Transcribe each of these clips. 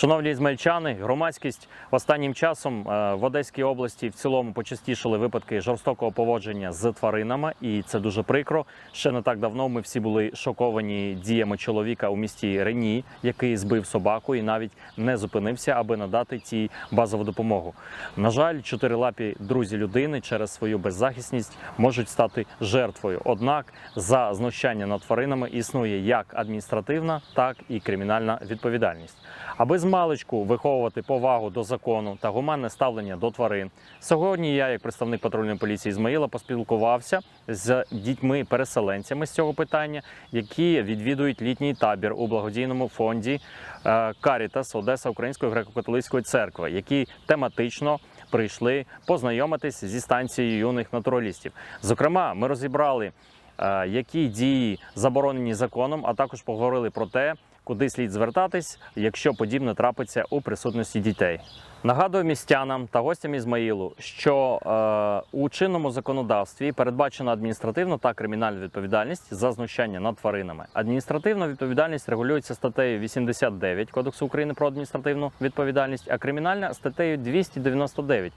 Шановні ізмельчани, громадськість останнім часом е, в Одеській області в цілому почастішали випадки жорстокого поводження з тваринами, і це дуже прикро. Ще не так давно ми всі були шоковані діями чоловіка у місті Рені, який збив собаку і навіть не зупинився, аби надати цій базову допомогу. На жаль, чотирилапі друзі людини через свою беззахисність можуть стати жертвою. Однак за знущання над тваринами існує як адміністративна, так і кримінальна відповідальність. Аби з маличку виховувати повагу до закону та гуманне ставлення до тварин. Сьогодні я, як представник патрульної поліції Ізмаїла, поспілкувався з дітьми-переселенцями з цього питання, які відвідують літній табір у благодійному фонді е, Карітас Одеса Української греко-католицької церкви, які тематично прийшли познайомитись зі станцією юних натуралістів. Зокрема, ми розібрали, е, які дії заборонені законом, а також поговорили про те, куди слід звертатись, якщо подібне трапиться у присутності дітей. Нагадую містянам та гостям Ізмаїлу, що е, у чинному законодавстві передбачена адміністративна та кримінальна відповідальність за знущання над тваринами. Адміністративна відповідальність регулюється статтею 89 Кодексу України про адміністративну відповідальність, а кримінальна статтею 299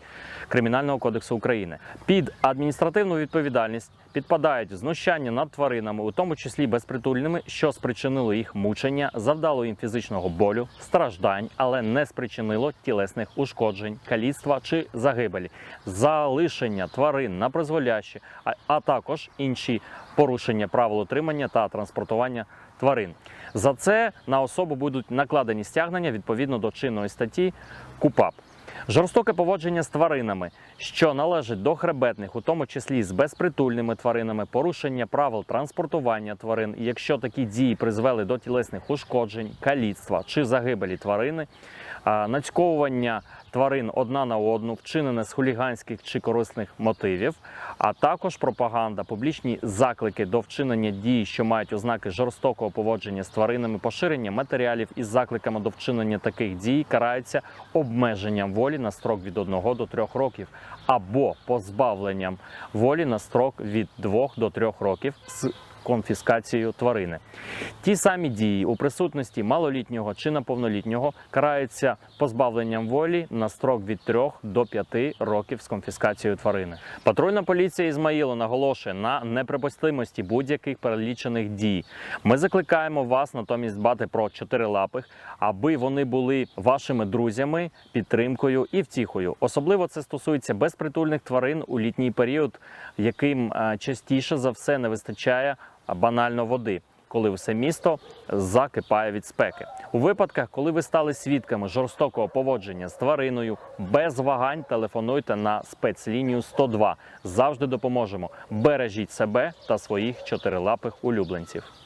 Кримінального кодексу України. Під адміністративну відповідальність підпадають знущання над тваринами, у тому числі безпритульними, що спричинило їх мучення, завдало їм фізичного болю, страждань, але не спричинило тілесних ушкоджень, каліцтва чи загибелі, залишення тварин на призволяще, а, також інші порушення правил утримання та транспортування тварин. За це на особу будуть накладені стягнення відповідно до чинної статті КУПАП. Жорстоке поводження з тваринами, що належить до хребетних, у тому числі з безпритульними тваринами, порушення правил транспортування тварин, і якщо такі дії призвели до тілесних ушкоджень, каліцтва чи загибелі тварини, нацьковування тварин одна на одну, вчинене з хуліганських чи корисних мотивів, а також пропаганда, публічні заклики до вчинення дій, що мають ознаки жорстокого поводження з тваринами, поширення матеріалів із закликами до вчинення таких дій карається обмеженням волі на строк від 1 до 3 років або позбавленням волі на строк від 2 до 3 років з конфіскацією тварини. Ті самі дії у присутності малолітнього чи неповнолітнього караються позбавленням волі на строк від 3 до 5 років з конфіскацією тварини. Патрульна поліція Ізмаїлу наголошує на неприпустимості будь-яких перелічених дій. Ми закликаємо вас натомість дбати про чотирилапих, аби вони були вашими друзями, підтримкою і втіхою. Особливо це стосується безпритульних тварин у літній період, яким е, частіше за все не вистачає банально води. Коли все місто закипає від спеки, у випадках, коли ви стали свідками жорстокого поводження з твариною, без вагань телефонуйте на спецлінію 102. Завжди допоможемо. Бережіть себе та своїх чотирилапих улюбленців.